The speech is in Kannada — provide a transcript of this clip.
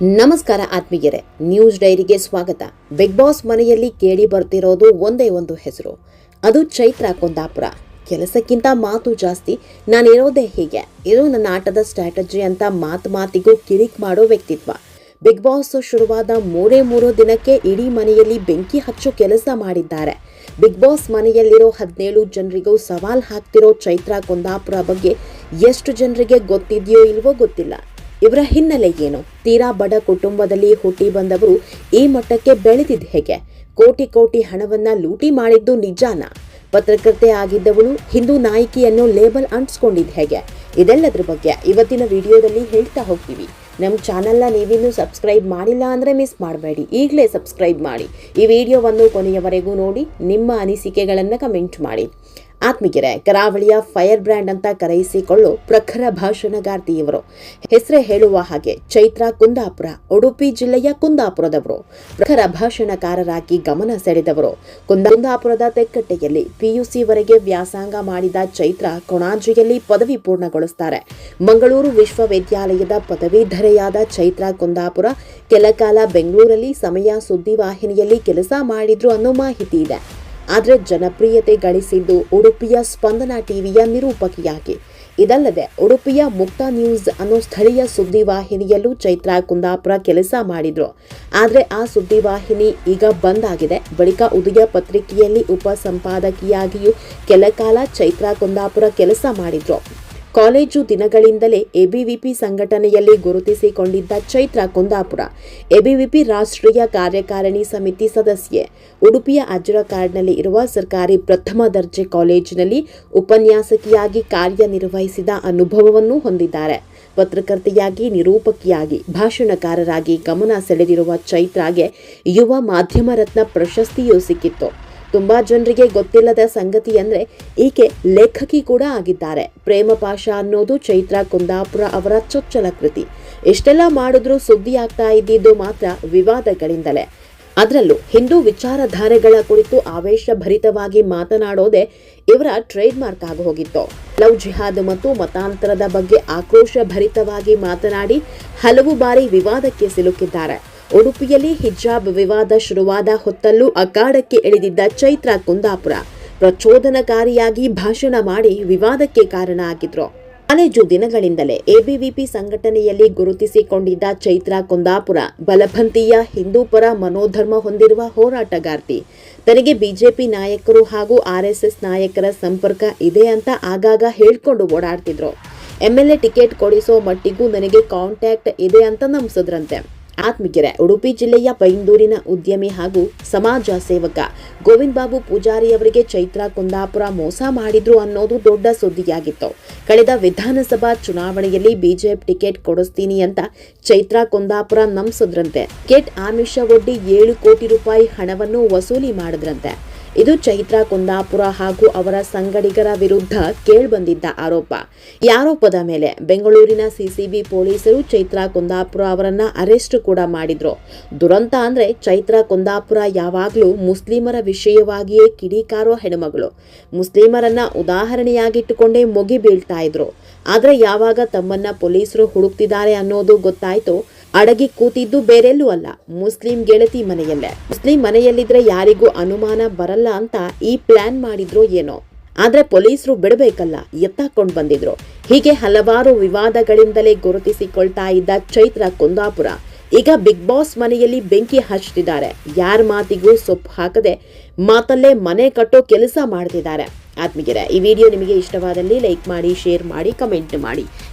ನಮಸ್ಕಾರ ಆತ್ಮೀಯರೇ, ನ್ಯೂಸ್ ಡೈರಿಗೆ ಸ್ವಾಗತ. ಬಿಗ್ ಬಾಸ್ ಮನೆಯಲ್ಲಿ ಕೇಳಿ ಬರ್ತಿರೋದು ಒಂದೇ ಒಂದು ಹೆಸರು. ಅದು ಚೈತ್ರ ಕುಂದಾಪುರ. ಕೆಲಸಕ್ಕಿಂತ ಮಾತು ಜಾಸ್ತಿ, ನಾನಿರೋದೇ ಹೀಗೆ. ಇದು ನನ್ನ ಆಟದ ಸ್ಟ್ರಾಟಜಿ ಅಂತ ಮಾತು ಮಾತಿಗೂ ಕಿರಿಕ್ ಮಾಡೋ ವ್ಯಕ್ತಿತ್ವ. ಬಿಗ್ ಬಾಸ್ ಶುರುವಾದ ಮೂರೇ ಮೂರು ದಿನಕ್ಕೆ ಇಡೀ ಮನೆಯಲ್ಲಿ ಬೆಂಕಿ ಹಚ್ಚೋ ಕೆಲಸ ಮಾಡಿದ್ದಾರೆ. ಬಿಗ್ ಬಾಸ್ ಮನೆಯಲ್ಲಿರೋ ಹದಿನೇಳು ಜನರಿಗೂ ಸವಾಲ್ ಹಾಕ್ತಿರೋ ಚೈತ್ರ ಕುಂದಾಪುರ ಬಗ್ಗೆ ಎಷ್ಟು ಜನರಿಗೆ ಗೊತ್ತಿದೆಯೋ ಇಲ್ವೋ ಗೊತ್ತಿಲ್ಲ. ಇವರ ಹಿನ್ನೆಲೆ ಏನು? ತೀರಾ ಬಡ ಕುಟುಂಬದಲ್ಲಿ ಹುಟ್ಟಿ ಬಂದವರು ಈ ಮಟ್ಟಕ್ಕೆ ಬೆಳೆದಿದ್ದು ಹೇಗೆ? ಕೋಟಿ ಕೋಟಿ ಹಣವನ್ನ ಲೂಟಿ ಮಾಡಿದ್ದು ನಿಜಾನ? ಪತ್ರಕರ್ತೆ ಆಗಿದ್ದವಳು ಹಿಂದೂ ನಾಯಕಿಯನ್ನು ಲೇಬಲ್ ಅಂಟಿಸ್ಕೊಂಡಿದ್ದು ಹೇಗೆ? ಇದೆಲ್ಲದ್ರ ಬಗ್ಗೆ ಇವತ್ತಿನ ವಿಡಿಯೋದಲ್ಲಿ ಹೇಳ್ತಾ ಹೋಗ್ತೀವಿ. ನಮ್ಮ ಚಾನಲ್ನ ನೀವಿನ್ನೂ ಸಬ್ಸ್ಕ್ರೈಬ್ ಮಾಡಿಲ್ಲ ಅಂದರೆ ಮಿಸ್ ಮಾಡಬೇಡಿ. ಈಗಲೇ ಸಬ್ಸ್ಕ್ರೈಬ್ ಮಾಡಿ. ಈ ವಿಡಿಯೋವನ್ನು ಕೊನೆಯವರೆಗೂ ನೋಡಿ, ನಿಮ್ಮ ಅನಿಸಿಕೆಗಳನ್ನು ಕಮೆಂಟ್ ಮಾಡಿ. ಆತ್ಮಿಗೆರೆ ಕರಾವಳಿಯ ಫೈರ್ ಬ್ರ್ಯಾಂಡ್ ಅಂತ ಕರೆಯಿಸಿಕೊಳ್ಳು ಪ್ರಖರ ಭಾಷಣಗಾರ್ತಿ ಇವರು ಹೆಸರೇ ಹೇಳುವ ಹಾಗೆ ಚೈತ್ರ ಕುಂದಾಪುರ, ಉಡುಪಿ ಜಿಲ್ಲೆಯ ಕುಂದಾಪುರದವರು. ಪ್ರಖರ ಭಾಷಣಕಾರರಾಗಿ ಗಮನ ಸೆಳೆದವರು. ಕುಂದ- ಕುಂದಾಪುರದ ತೆಕ್ಕಟ್ಟೆಯಲ್ಲಿ ಪಿಯುಸಿವರೆಗೆ ವ್ಯಾಸಂಗ ಮಾಡಿದ ಚೈತ್ರ ಕೊಣಾಜಿಯಲ್ಲಿ ಪದವಿ ಪೂರ್ಣಗೊಳಿಸುತ್ತಾರೆ ಮಂಗಳೂರು ವಿಶ್ವವಿದ್ಯಾಲಯದ ಪದವೀಧರೆಯಾದ ಚೈತ್ರ ಕುಂದಾಪುರ ಕೆಲಕಾಲ ಬೆಂಗಳೂರಲ್ಲಿ ಸಮಯ ಸುದ್ದಿವಾಹಿನಿಯಲ್ಲಿ ಕೆಲಸ ಮಾಡಿದ್ರು ಅನ್ನೋ ಮಾಹಿತಿ ಇದೆ. ಆದರೆ ಜನಪ್ರಿಯತೆ ಗಳಿಸಿದ್ದು ಉಡುಪಿಯ ಸ್ಪಂದನ ಟಿವಿಯ ನಿರೂಪಕಿಯಾಗಿ. ಇದಲ್ಲದೆ ಉಡುಪಿಯ ಮುಕ್ತ ನ್ಯೂಸ್ ಅನ್ನೋ ಸ್ಥಳೀಯ ಸುದ್ದಿವಾಹಿನಿಯಲ್ಲೂ ಚೈತ್ರ ಕುಂದಾಪುರ ಕೆಲಸ ಮಾಡಿದ್ರು. ಆದರೆ ಆ ಸುದ್ದಿವಾಹಿನಿ ಈಗ ಬಂದ್ ಆಗಿದೆ. ಬಳಿಕ ಉದಯ ಪತ್ರಿಕೆಯಲ್ಲಿ ಉಪ ಸಂಪಾದಕಿಯಾಗಿಯೂ ಕೆಲಕಾಲ ಚೈತ್ರ ಕುಂದಾಪುರ ಕೆಲಸ ಮಾಡಿದ್ರು. ಕಾಲೇಜು ದಿನಗಳಿಂದಲೇ ಎಬಿವಿಪಿ ಸಂಘಟನೆಯಲ್ಲಿ ಗುರುತಿಸಿಕೊಂಡಿದ್ದ ಚೈತ್ರ ಕುಂದಾಪುರ, ಎಬಿವಿಪಿ ರಾಷ್ಟ್ರೀಯ ಕಾರ್ಯಕಾರಿಣಿ ಸಮಿತಿ ಸದಸ್ಯೆ, ಉಡುಪಿಯ ಅಜ್ರಕಾಡ್ನಲ್ಲಿ ಇರುವ ಸರ್ಕಾರಿ ಪ್ರಥಮ ದರ್ಜೆ ಕಾಲೇಜಿನಲ್ಲಿ ಉಪನ್ಯಾಸಕಿಯಾಗಿ ಕಾರ್ಯನಿರ್ವಹಿಸಿದ ಅನುಭವವನ್ನು ಹೊಂದಿದ್ದಾರೆ. ಪತ್ರಕರ್ತೆಯಾಗಿ, ನಿರೂಪಕಿಯಾಗಿ, ಭಾಷಣಕಾರರಾಗಿ ಗಮನ ಸೆಳೆದಿರುವ ಚೈತ್ರಾಗೆ ಯುವ ಮಾಧ್ಯಮ ರತ್ನ ಪ್ರಶಸ್ತಿಯೂ ಸಿಕ್ಕಿತ್ತು. ತುಂಬಾ ಜನರಿಗೆ ಗೊತ್ತಿಲ್ಲದ ಸಂಗತಿ ಅಂದ್ರೆ ಈಕೆ ಲೇಖಕಿ ಕೂಡ ಆಗಿದ್ದಾರೆ. ಪ್ರೇಮ ಪಾಶ ಅನ್ನೋದು ಚೈತ್ರ ಕುಂದಾಪುರ ಅವರ ಚೊಚ್ಚಲ ಕೃತಿ. ಇಷ್ಟೆಲ್ಲ ಮಾಡಿದ್ರೂ ಸುದ್ದಿ ಆಗ್ತಾ ಇದ್ದಿದ್ದು ಮಾತ್ರ ವಿವಾದಗಳಿಂದಲೇ. ಅದರಲ್ಲೂ ಹಿಂದೂ ವಿಚಾರಧಾರೆಗಳ ಕುರಿತು ಆವೇಶಭರಿತವಾಗಿ ಮಾತನಾಡೋದೇ ಇವರ ಟ್ರೇಡ್ ಮಾರ್ಕ್ ಆಗಿ ಹೋಗಿತ್ತು. ಲವ್ ಜಿಹಾದ್ ಮತ್ತು ಮತಾಂತರದ ಬಗ್ಗೆ ಆಕ್ರೋಶಭರಿತವಾಗಿ ಮಾತನಾಡಿ ಹಲವು ಬಾರಿ ವಿವಾದಕ್ಕೆ ಸಿಲುಕಿದ್ದಾರೆ. ಉಡುಪಿಯಲ್ಲಿ ಹಿಜಾಬ್ ವಿವಾದ ಶುರುವಾದ ಹೊತ್ತಲ್ಲೂ ಅಖಾಡಕ್ಕೆ ಇಳಿದಿದ್ದ ಚೈತ್ರ ಕುಂದಾಪುರ. ಪ್ರಚೋದನಕಾರಿಯಾಗಿ ಭಾಷಣ ಮಾಡಿ ವಿವಾದಕ್ಕೆ ಕಾರಣ ಆಗಿದ್ರು. ಕಾಲೇಜು ದಿನಗಳಿಂದಲೇ ಎಬಿವಿಪಿ ಸಂಘಟನೆಯಲ್ಲಿ ಗುರುತಿಸಿಕೊಂಡಿದ್ದ ಚೈತ್ರ ಕುಂದಾಪುರ ಬಲಪಂಥೀಯ ಹಿಂದೂಪರ ಮನೋಧರ್ಮ ಹೊಂದಿರುವ ಹೋರಾಟಗಾರ್ತಿ. ತನಗೆ ಬಿಜೆಪಿ ನಾಯಕರು ಹಾಗೂ ಆರ್ಎಸ್ಎಸ್ ನಾಯಕರ ಸಂಪರ್ಕ ಇದೆ ಅಂತ ಆಗಾಗ ಹೇಳ್ಕೊಂಡು ಓಡಾಡ್ತಿದ್ರು. ಎಂಎಲ್ಎ ಟಿಕೆಟ್ ಕೊಡಿಸೋ ಮಟ್ಟಿಗೂ ನನಗೆ ಕಾಂಟ್ಯಾಕ್ಟ್ ಇದೆ ಅಂತ ನಂಬಿಸಿದ್ರಂತೆ. ಆತ್ಮಿಗೆರೆ ಉಡುಪಿ ಜಿಲ್ಲೆಯ ಬೈಂದೂರಿನ ಉದ್ಯಮಿ ಹಾಗೂ ಸಮಾಜ ಸೇವಕ ಗೋವಿಂದ್ ಬಾಬು ಪೂಜಾರಿ ಅವರಿಗೆ ಚೈತ್ರ ಕುಂದಾಪುರ ಮೋಸ ಮಾಡಿದ್ರು ಅನ್ನೋದು ದೊಡ್ಡ ಸುದ್ದಿಯಾಗಿತ್ತು. ಕಳೆದ ವಿಧಾನಸಭಾ ಚುನಾವಣೆಯಲ್ಲಿ ಬಿಜೆಪಿ ಟಿಕೆಟ್ ಕೊಡಿಸ್ತೀನಿ ಅಂತ ಚೈತ್ರ ಕುಂದಾಪುರ ನಂಬಿಸಿದ್ರಂತೆ ಕೆಟ್ ಆಮಿಷ ಒಡ್ಡಿ ಏಳು ಕೋಟಿ ರೂಪಾಯಿ ಹಣವನ್ನು ವಸೂಲಿ ಮಾಡಿದ್ರಂತೆ. ಇದು ಚೈತ್ರಾ ಕುಂದಾಪುರ ಹಾಗೂ ಅವರ ಸಂಗಡಿಗರ ವಿರುದ್ಧ ಕೇಳ್ಬಂದಿದ್ದ ಆರೋಪ. ಈ ಆರೋಪದ ಮೇಲೆ ಬೆಂಗಳೂರಿನ ಸಿಸಿಬಿ ಪೊಲೀಸರು ಚೈತ್ರ ಕುಂದಾಪುರ ಅವರನ್ನ ಅರೆಸ್ಟ್ ಕೂಡ ಮಾಡಿದ್ರು. ದುರಂತ ಅಂದ್ರೆ ಚೈತ್ರ ಕುಂದಾಪುರ ಯಾವಾಗ್ಲೂ ಮುಸ್ಲಿಮರ ವಿಷಯವಾಗಿಯೇ ಕಿಡಿಕಾರೋ ಹೆಣ್ಮಗಳು ಮುಸ್ಲಿಮರನ್ನ ಉದಾಹರಣೆಯಾಗಿಟ್ಟುಕೊಂಡೇ ಮುಗಿ ಬೀಳ್ತಾ ಇದ್ರು. ಆದ್ರೆ ಯಾವಾಗ ತಮ್ಮನ್ನ ಪೊಲೀಸರು ಹುಡುಕ್ತಿದ್ದಾರೆ ಅನ್ನೋದು ಗೊತ್ತಾಯ್ತು. ಅಡಗಿ ಕೂತಿದ್ದು ಬೇರೆಲ್ಲೂ ಅಲ್ಲ. ಮುಸ್ಲಿಂ ಗೆಳತಿ ಮನೆಯಲ್ಲೇ. ಮುಸ್ಲಿಂ ಮನೆಯಲ್ಲಿದ್ರೆ ಯಾರಿಗೂ ಅನುಮಾನ ಬರಲ್ಲ ಅಂತ ಈ ಪ್ಲಾನ್ ಮಾಡಿದ್ರು ಏನೋ. ಆದ್ರೆ ಪೊಲೀಸರು ಬಿಡಬೇಕಲ್ಲ, ಎತ್ತಾಕೊಂಡ್ ಬಂದಿದ್ರು. ಹೀಗೆ ಹಲವಾರು ವಿವಾದಗಳಿಂದಲೇ ಗುರುತಿಸಿಕೊಳ್ತಾ ಇದ್ದ ಚೈತ್ರ ಕುಂದಾಪುರ. ಈಗ ಬಿಗ್ ಬಾಸ್ ಮನೆಯಲ್ಲಿ ಬೆಂಕಿ ಹಚ್ತಿದ್ದಾರೆ ಯಾರ ಮಾತಿಗೂ ಸೊಪ್ಪು ಹಾಕದೆ ಮಾತಲ್ಲೇ ಮನೆ ಕಟ್ಟೋ ಕೆಲಸ ಮಾಡ್ತಿದ್ದಾರೆ. ಆತ್ಮೀಗೆರೆ ಈ ವಿಡಿಯೋ ನಿಮಗೆ ಇಷ್ಟವಾದಲ್ಲಿ ಲೈಕ್ ಮಾಡಿ, ಶೇರ್ ಮಾಡಿ, ಕಮೆಂಟ್ ಮಾಡಿ.